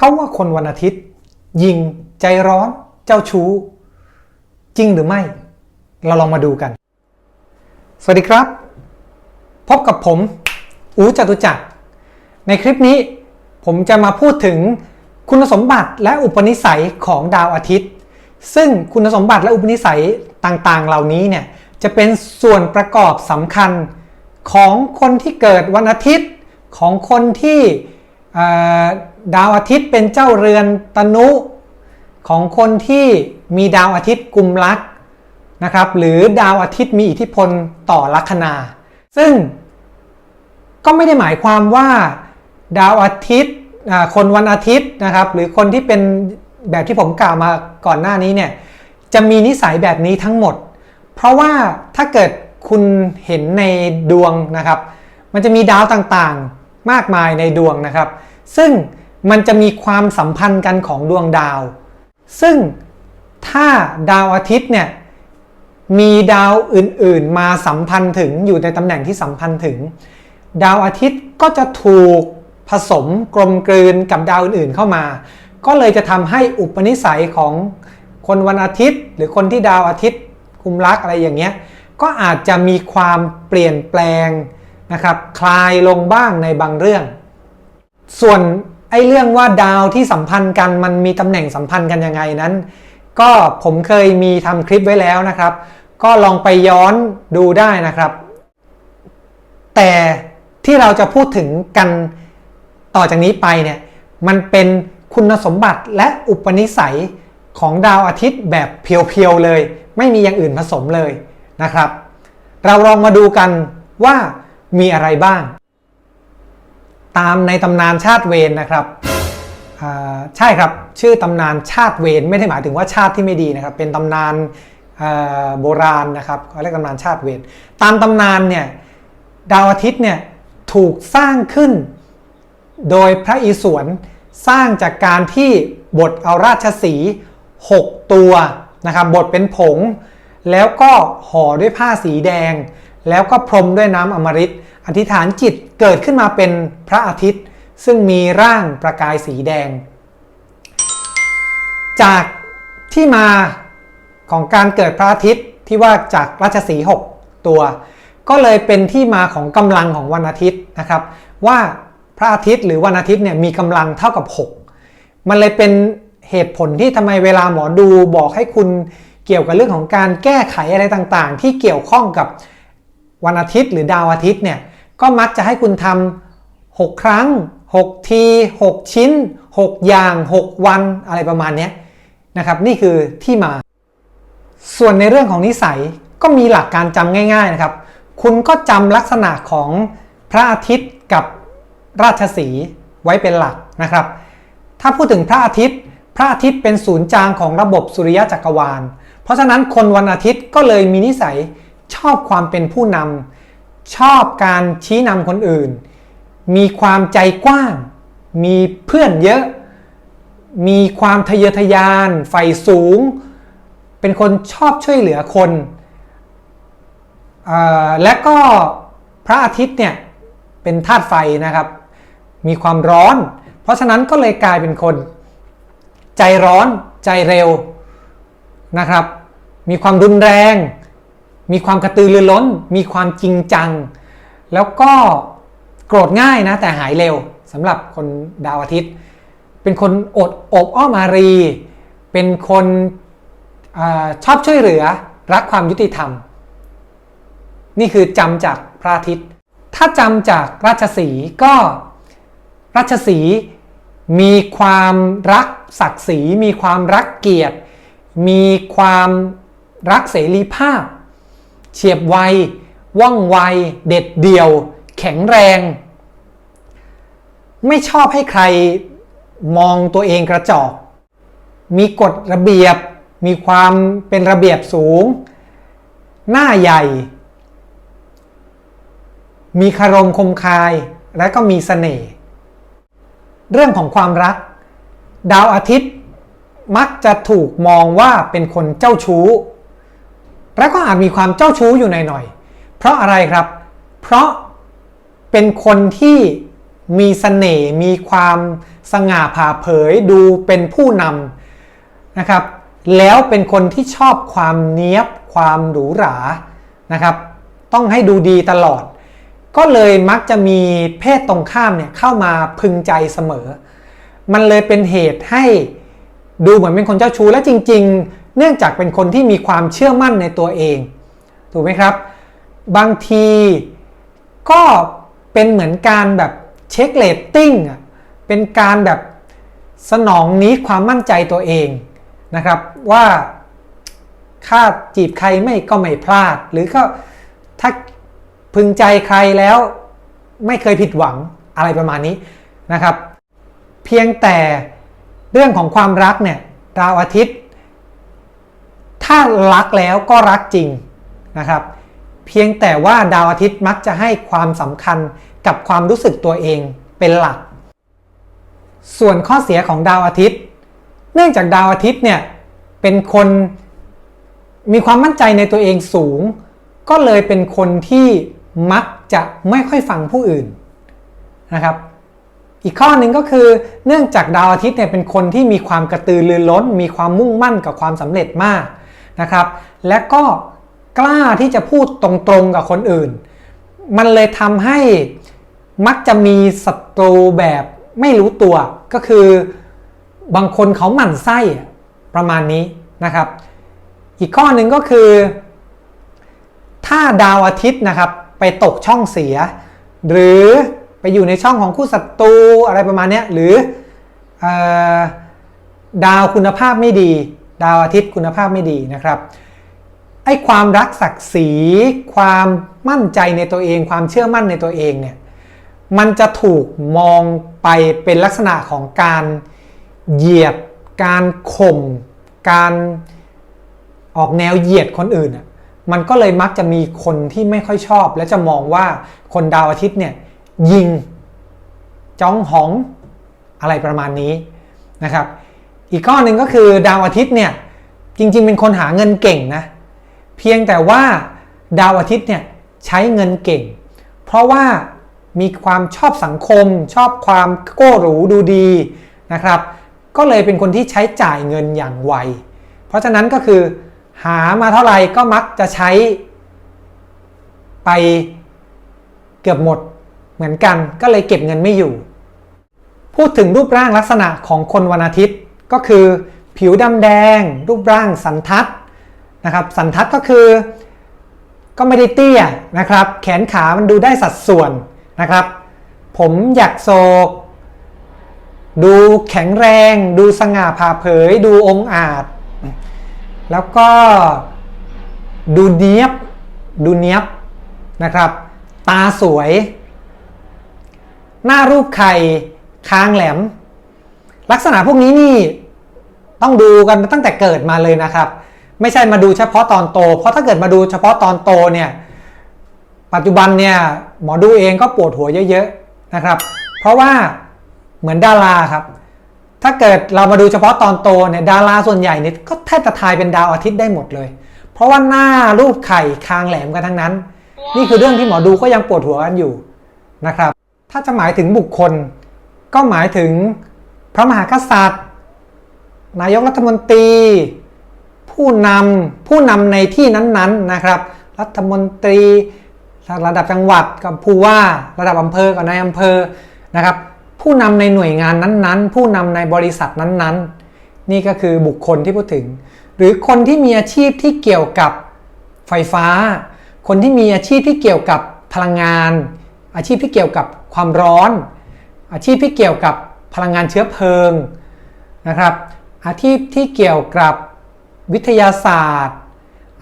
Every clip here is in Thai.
เขาว่าคนวันอาทิตย์ ยิงใจร้อนเจ้าชู้ จริงหรือไม่ เราลองมาดูกัน สวัสดีครับ พบกับผม อูจตุจักร ในคลิปนี้ผมจะมาพูดถึงคุณสมบัติและอุปนิสัยของดาวอาทิตย์ ซึ่งคุณสมบัติและอุปนิสัยต่างๆ เหล่านี้เนี่ยจะเป็นส่วนประกอบสำคัญของคนที่เกิดวันอาทิตย์ของคนที่ ดาวอาทิตย์เป็นเจ้าเรือนตนุของคนที่มีดาวอาทิตย์กุมลักนะครับหรือดาวอาทิตย์มีอิทธิพลต่อลัคนา ซึ่งก็ไม่ได้หมายความว่าดาวอาทิตย์คนวันอาทิตย์นะครับหรือคนที่เป็นแบบที่ผมกล่าวมาก่อนหน้านี้เนี่ยจะมีนิสัยแบบนี้ทั้งหมด เพราะว่าถ้าเกิดคุณเห็นในดวงนะครับ มันจะมีดาวต่างๆ มากมายในดวงนะครับ ซึ่งมันจะมีความสัมพันธ์กันของดวงดาว ซึ่งถ้าดาวอาทิตย์เนี่ยมีดาวอื่นๆ มาสัมพันธ์ถึงอยู่ในตำแหน่งที่สัมพันธ์ถึง ดาวอาทิตย์ก็จะถูกผสมกลมกลืนกับดาวอื่นๆเข้ามา ก็เลยจะทำให้อุปนิสัยของคนวันอาทิตย์ หรือคนที่ดาวอาทิตย์คุมลักอะไรอย่างเงี้ยก็อาจจะมีความเปลี่ยนแปลง นะครับคลายลงบ้างในบางเรื่อง ส่วนไอ้เรื่องว่าดาวที่สัมพันธ์กันมันมีตำแหน่งสัมพันธ์กันยังไงนั้น ก็ผมเคยมีทำคลิปไว้แล้วนะครับ ก็ลองไปย้อนดูได้นะครับ แต่ที่เราจะพูดถึงกันต่อจากนี้ไปเนี่ยมันเป็นคุณสมบัติและอุปนิสัยของดาวอาทิตย์แบบเพียวๆเลย ไม่มีอย่างอื่นผสมเลยนะครับ เราลองมาดูกันว่า มีอะไรบ้าง ตามในตำนานชาติเวรนนะครับใช่ครับชื่อตำนานชาติเวรไม่ได้หมายถึงว่าชาติที่ไม่ดีนะครับ เป็นตำนานโบราณนะครับเขาเรียกตำนานชาติเวรตามตำนานเนี่ยดาวอาทิตย์เนี่ยถูกสร้างขึ้น โดยพระอิศวรสร้างจากการที่บดเอาราชสีห์6ตัวนะครับบดเป็นผง แล้วก็ห่อด้วยผ้าสีแดง แล้วก็พรมด้วยน้ำอมฤตอธิษฐานจิตเกิดขึ้นมาเป็นพระอาทิตย์ ซึ่งมีร่างประกายสีแดง จากที่มาของการเกิดพระอาทิตย์ที่ว่าจากราชสีห์6ตัว ก็เลยเป็นที่มาของกำลังของวันอาทิตย์นะครับ ว่าพระอาทิตย์หรือวันอาทิตย์เนี่ยมีกำลังเท่ากับ 6 มันเลยเป็นเหตุผลที่ทำไมเวลาหมอดูบอกให้คุณเกี่ยวกับเรื่องของการแก้ไขอะไรต่างๆ ที่เกี่ยวข้องกับ วันอาทิตย์หรือดาวอาทิตย์เนี่ยก็มักจะให้คุณทำ6ครั้ง 6 ที 6 ชิ้น 6 อย่าง 6 วันอะไรประมาณนี้นะครับนี่คือที่มา ส่วนในเรื่องของนิสัยก็มีหลักการจำง่าย ๆนะครับ คุณก็จำลักษณะของพระอาทิตย์กับราชสีไว้เป็นหลักนะครับ ถ้าพูดถึงพระอาทิตย์ พระอาทิตย์เป็นศูนย์กลางของระบบสุริยะจักรวาล เพราะฉะนั้นคนวันอาทิตย์ก็เลยมีนิสัย ชอบความเป็นผู้นำชอบการชี้นำคนอื่น มีความใจกว้าง มีเพื่อนเยอะ มีความทะเยอทะยานใฝ่สูง เป็นคนชอบช่วยเหลือคนอและก็พระอาทิตย์เนี่ยเป็นธาตุไฟนะครับ มีความร้อน เพราะฉะนั้นก็เลยกลายเป็นคน ใจร้อนใจเร็วนะครับ มีความรุนแรง มีความกระตือรือร้น มีความจริงจัง แล้วก็โกรธง่ายนะแต่หายเร็วสำหรับคนดาวอาทิตย์ เป็นคนอดอบอ้อมอารี เป็นคนอชอบช่วยเหลือรักความยุติธรรม นี่คือจำจากพระอาทิตย์ ถ้าจำจากราชสีห์ก็ราชสีห์มีความรักศักดิ์ศรีมีความรักเกียรติ มีความรักเสรีภาพ เฉียบไว ว่องไว เด็ดเดี่ยว แข็งแรง ไม่ชอบให้ใครมองตัวเองกระจอก มีกฎระเบียบ มีความเป็นระเบียบสูง หน้าใหญ่ มีคารมคมคาย และก็มีเสน่ห์ เรื่องของความรัก ดาวอาทิตย์ มักจะถูกมองว่าเป็นคนเจ้าชู้ และก็อาจมีความเจ้าชู้อยู่หน่อยๆเพราะอะไรครับ เพราะเป็นคนที่มีเสน่ห์มีความสง่าผ่าเผยดูเป็นผู้นำนะครับ แล้วเป็นคนที่ชอบความเนี้ยบความหรูหรานะครับ ต้องให้ดูดีตลอด ก็เลยมักจะมีเพศตรงข้ามเนี่ยเข้ามาพึงใจเสมอ มันเลยเป็นเหตุให้ดูเหมือนเป็นคนเจ้าชู้และจริงๆ เนื่องจากเป็นคนที่มีความเชื่อมั่นในตัวเอง ถูกไหมครับ บางทีก็เป็นเหมือนการแบบเช็คเลตติ้งอะเป็นการแบบสนองนี้ความมั่นใจตัวเองนะครับว่าค่าจีบใครไม่ก็ไม่พลาด หรือก็ถ้าพึงใจใครแล้วไม่เคยผิดหวังอะไรประมาณนี้นะครับ เพียงแต่เรื่องของความรักเนี่ยดาวอาทิตย์ ถ้ารักแล้วก็รักจริงนะครับ เพียงแต่ว่าดาวอาทิตย์มักจะให้ความสำคัญกับความรู้สึกตัวเองเป็นหลัก ส่วนข้อเสียของดาวอาทิตย์ เนื่องจากดาวอาทิตย์เนี่ยเป็นคนมีความมั่นใจในตัวเองสูง ก็เลยเป็นคนที่มักจะไม่ค่อยฟังผู้อื่นนะครับ อีกข้อหนึ่งก็คือเนื่องจากดาวอาทิตย์เนี่ยเป็นคนที่มีความกระตือรือร้น มีความมุ่งมั่นกับความสำเร็จมาก นะครับ และก็กล้าที่จะพูดตรงๆกับคนอื่น มันเลยทำให้มักจะมีศัตรูแบบไม่รู้ตัว ก็คือบางคนเขาหมั่นไส้ประมาณนี้นะครับ อีกข้อหนึ่งก็คือ ถ้าดาวอาทิตย์นะครับ ไปตกช่องเสีย หรือไปอยู่ในช่องของคู่ศัตรูอะไรประมาณนี้หรืออดาวคุณภาพไม่ดี ดาวอาทิตย์คุณภาพไม่ดีนะครับไอ้ความรักศักดิ์ศรีความมั่นใจในตัวเอง ความเชื่อมั่นในตัวเองเนี่ยมันจะถูกมองไปเป็นลักษณะของการเหยียดการข่ม การออกแนวเหยียดคนอื่นอะมันก็เลยมักจะมีคนที่ไม่ค่อยชอบ และจะมองว่าคนดาวอาทิตย์เนี่ยยิงจ้องหองอะไรประมาณนี้นะครับ อีกข้อหนึ่งก็คือดาวอาทิตย์เนี่ยจริงๆ เป็นคนหาเงินเก่งนะเพียงแต่ว่าดาวอาทิตย์เนี่ยใช้เงินเก่ง เพราะว่ามีความชอบสังคม ชอบความโก้หรูดูดีนะครับ ก็เลยเป็นคนที่ใช้จ่ายเงินอย่างไว เพราะฉะนั้นก็คือหามาเท่าไหร่ก็มักจะใช้ไปเกือบหมดเหมือนกันก็เลยเก็บเงินไม่อยู่ พูดถึงรูปร่างลักษณะของคนวันอาทิตย์ ก็คือผิวดำแดง รูปร่างสันทัดนะครับสันทัดก็คือก็ไม่ได้เตี้ยนะครับ แขนขามันดูได้สัดส่วนนะครับ ผมอยากโศก ดูแข็งแรง ดูสง่าผ่าเผย ดูองอาจ แล้วก็ดูเนียบ ดูเนียบนะครับ ตาสวย หน้ารูปไข่ คางแหลม ลักษณะพวกนี้นี่ต้องดูกันตั้งแต่เกิดมาเลยนะครับ ไม่ใช่มาดูเฉพาะตอนโต เพราะถ้าเกิดมาดูเฉพาะตอนโตเนี่ยปัจจุบันเนี่ยหมอดูเองก็ปวดหัวเยอะๆนะครับ เพราะว่าเหมือนดาราครับ ถ้าเกิดเรามาดูเฉพาะตอนโตเนี่ยดาราส่วนใหญ่เนี่ยก็แทบจะทายเป็นดาวอาทิตย์ได้หมดเลย เพราะว่าหน้ารูปไข่คางแหลมกันทั้งนั้น นี่คือเรื่องที่หมอดูก็ยังปวดหัวกันอยู่นะครับ ถ้าจะหมายถึงบุคคล ก็หมายถึง ระมหากษัตริย์ นายกรัฐมนตรี ผู้นำผู้นำในที่นั้นๆนะครับ รัฐมนตรีระดับจังหวัดกับผู้ว่าระดับอำเภอกับนายอำเภอนะครับ ผู้นำในหน่วยงานนั้นๆ ผู้นำในบริษัทนั้นๆ นี่ก็คือบุคคลที่พูดถึง หรือคนที่มีอาชีพที่เกี่ยวกับไฟฟ้า คนที่มีอาชีพที่เกี่ยวกับพลังงาน อาชีพที่เกี่ยวกับความร้อน อาชีพที่เกี่ยวกับ พลังงานเชื้อเพลิงนะครับ อาชีพที่เกี่ยวกับวิทยาศาสตร์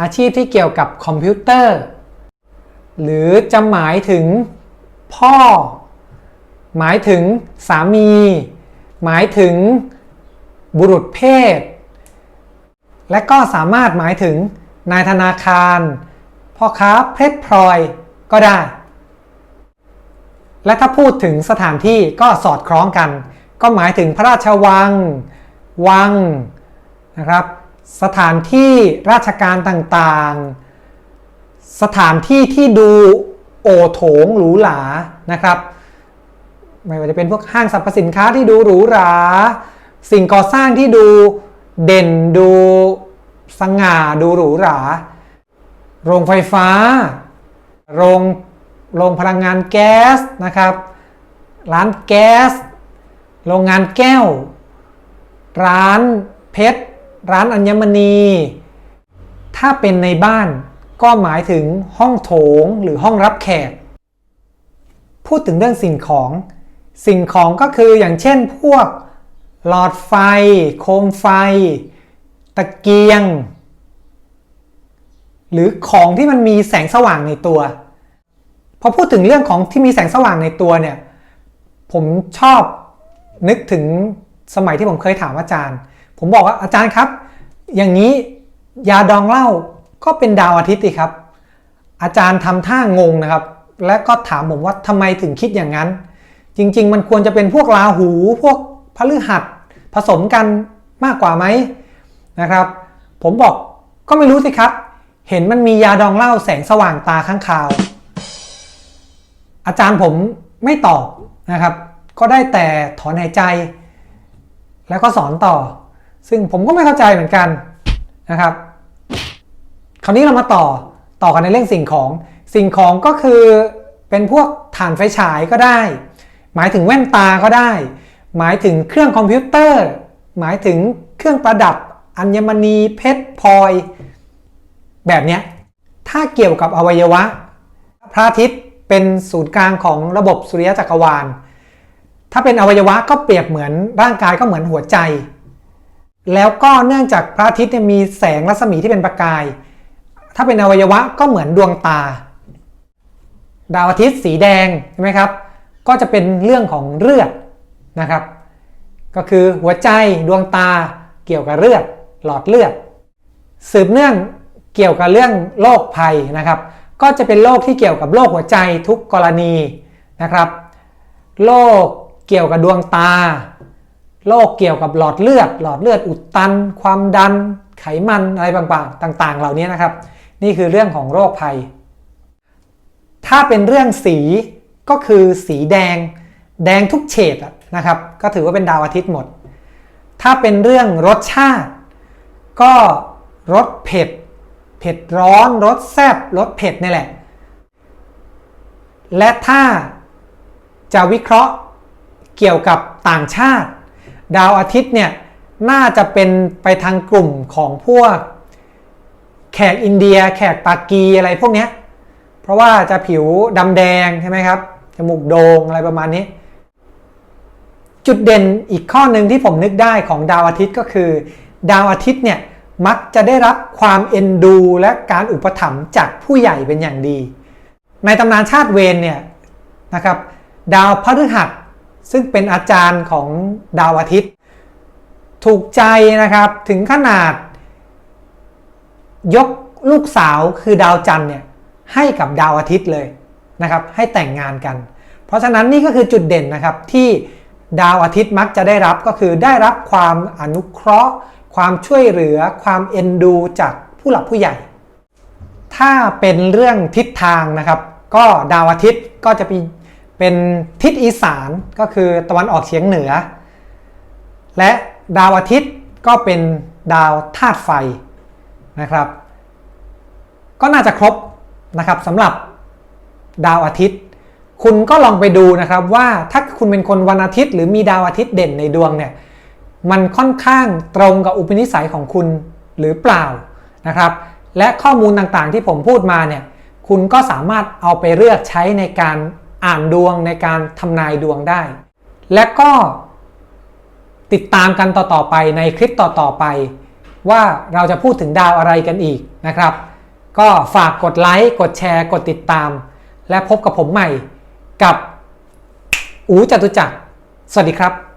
อาชีพที่เกี่ยวกับคอมพิวเตอร์ หรือจะหมายถึงพ่อ หมายถึงสามี หมายถึงบุรุษเพศ และก็สามารถหมายถึงนายธนาคาร พ่อค้าเพชรพลอยก็ได้ และถ้าพูดถึงสถานที่ก็สอดคล้องกัน ก็หมายถึงพระราชวัง วังนะครับ สถานที่ราชการต่างๆ สถานที่ที่ดูโอโถงหรูหรานะครับ ไม่ว่าจะเป็นพวกห้างสรรพสินค้าที่ดูหรูหรา สิ่งก่อสร้างที่ดูเด่นดูสง่าดูหรูหรา โรงไฟฟ้า โรง โรงพลังงานแก๊สนะครับ ร้านแก๊ส โรงงานแก้ว ร้านเพชร ร้านอัญมณี ถ้าเป็นในบ้านก็หมายถึงห้องโถงหรือห้องรับแขก พูดถึงเรื่องสิ่งของ สิ่งของก็คืออย่างเช่นพวกหลอดไฟ โคมไฟ ตะเกียง หรือของที่มันมีแสงสว่างในตัว พอพูดถึงเรื่องของที่มีแสงสว่างในตัวเนี่ยผมชอบนึกถึงสมัยที่ผมเคยถามอาจารย์ ผมบอกว่าอาจารย์ครับ อย่างนี้ยาดองเหล้าก็เป็นดาวอาทิตย์สิครับ อาจารย์ทำท่างงนะครับ และก็ถามผมว่าทำไมถึงคิดอย่างนั้น จริง ๆ มันควรจะเป็นพวกราหู พวกพฤหัสผสมกันมากกว่าไหมนะครับ ผมบอกก็ไม่รู้สิครับ เห็นมันมียาดองเหล้าแสงสว่างตาข้างคาว อาจารย์ผมไม่ตอบนะครับ ก็ได้แต่ถอนหายใจ แล้วก็สอนต่อ ซึ่งผมก็ไม่เข้าใจเหมือนกันนะครับ คราวนี้เรามาต่อต่อกันในเรื่องสิ่งของ สิ่งของก็คือเป็นพวกถ่านไฟฉายก็ได้ หมายถึงแว่นตาก็ได้ หมายถึงเครื่องคอมพิวเตอร์ หมายถึงเครื่องประดับอัญมณีเพชรพลอย แบบเนี้ยถ้าเกี่ยวกับอวัยวะ พระอาทิตย์ เป็นศูนย์กลางของระบบสุริยะจักรวาล ถ้าเป็นอวัยวะก็เปรียบเหมือนร่างกายก็เหมือนหัวใจ แล้วก็เนื่องจากพระอาทิตย์มีแสงรัศมีที่เป็นประกาย ถ้าเป็นอวัยวะก็เหมือนดวงตา ดาวอาทิตย์สีแดงใช่ไหมครับ ก็จะเป็นเรื่องของเลือดนะครับ ก็คือหัวใจดวงตาเกี่ยวกับเลือด หลอดเลือด สืบเนื่องเกี่ยวกับเรื่องโรคภัยนะครับ ก็จะเป็นโรคที่เกี่ยวกับโรคหัวใจทุกกรณีนะครับโรคเกี่ยวกับดวงตาโรคเกี่ยวกับหลอดเลือด หลอดเลือดอุดตัน ความดัน ไขมันอะไรบางๆต่างๆ เหล่านี้นะครับ นี่คือเรื่องของโรคภัย ถ้าเป็นเรื่องสีก็คือสีแดง แดงทุกเฉดนะครับ ก็ถือว่าเป็นดาวอาทิตย์หมด ถ้าเป็นเรื่องรสชาติ ก็รสเผ็ด ผ็ดร้อนรสแซ่บรสเผ็ดนี่แหละ และถ้าจะวิเคราะห์เกี่ยวกับต่างชาติ ดาวอาทิตย์เนี่ยน่าจะเป็นไปทางกลุ่มของพวก แขกอินเดีย แขกปากีอะไรพวกเนี้ยเพราะว่าจะผิวดำแดงใช่ไหมครับจมูกโด่งอะไรประมาณนี้ จุดเด่นอีกข้อหนึ่งที่ผมนึกได้ของดาวอาทิตย์ก็คือ ดาวอาทิตย์เนี่ย มักจะได้รับความเอ็นดู และการอุปถัมภ์จากผู้ใหญ่เป็นอย่างดี ในตำนานชาติเวนเนี่ยนะครับดาวพฤหัสซึ่งเป็นอาจารย์ของดาวอาทิตย์ ถูกใจนะครับถึงขนาด ยกลูกสาวคือดาวจันทร์เนี่ยให้กับดาวอาทิตย์เลยนะครับให้แต่งงานกัน เพราะฉะนั้นนี่ก็คือจุดเด่นนะครับที่ดาวอาทิตย์มักจะได้รับก็คือได้รับความอนุเคราะห์ ความช่วยเหลือความเอ็นดูจากผู้หลักผู้ใหญ่ ถ้าเป็นเรื่องทิศทางนะครับ ก็ดาวอาทิตย์ก็จะเป็นเป็นทิศอีสานก็คือตะวันออกเฉียงเหนือ และดาวอาทิตย์ก็เป็นดาวธาตุไฟนะครับ ก็น่าจะครบนะครับสำหรับดาวอาทิตย์ คุณก็ลองไปดูนะครับว่าถ้าคุณเป็นคนวันอาทิตย์ หรือมีดาวอาทิตย์เด่นในดวงเนี่ย มันค่อนข้างตรงกับอุปนิสัยของคุณหรือเปล่านะครับ และข้อมูลต่างๆที่ผมพูดมาเนี่ยคุณก็สามารถเอาไปเลือกใช้ในการอ่านดวงในการทำนายดวงได้ และก็ติดตามกันต่อๆไปในคลิปต่อๆไป ว่าเราจะพูดถึงดาวอะไรกันอีกนะครับ ก็ฝากกดไลค์กดแชร์กดติดตาม และพบกับผมใหม่กับอูจตุจักรสวัสดีครับ